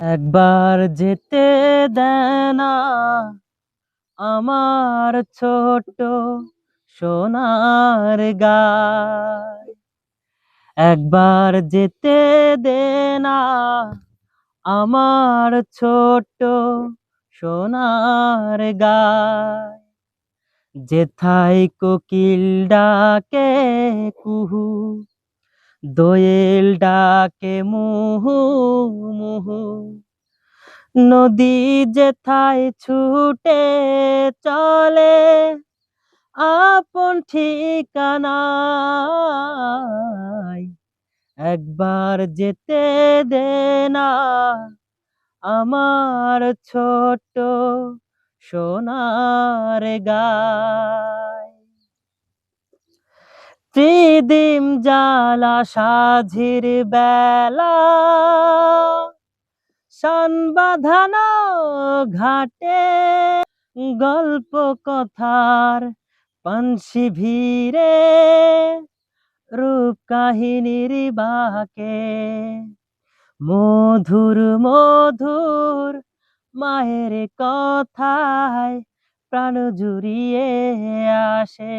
একবার যেতে দেনা আমার ছোট সোনার গায়। একবার যেতে দেনা আমার ছোট সোনার গায়। যেথায় কোকিল ডাকে কুহু দোয়েল ডাকে মুহু মুহু। নদী যেথায় ছুটে চলে, আপন ঠিকানায়। একবার যেতে দে না আমার ছোট সোনার গায় ত্রিদিম জ্বালা সাঝির বেলা। সন বাঁধানো ঘাটে গল্প কথার পানসি ভিড়ে, রূপ কাহিনীর বাকে। মধুর মধুর মায়ের কথায় প্রাণ জুড়িয়ে আসে।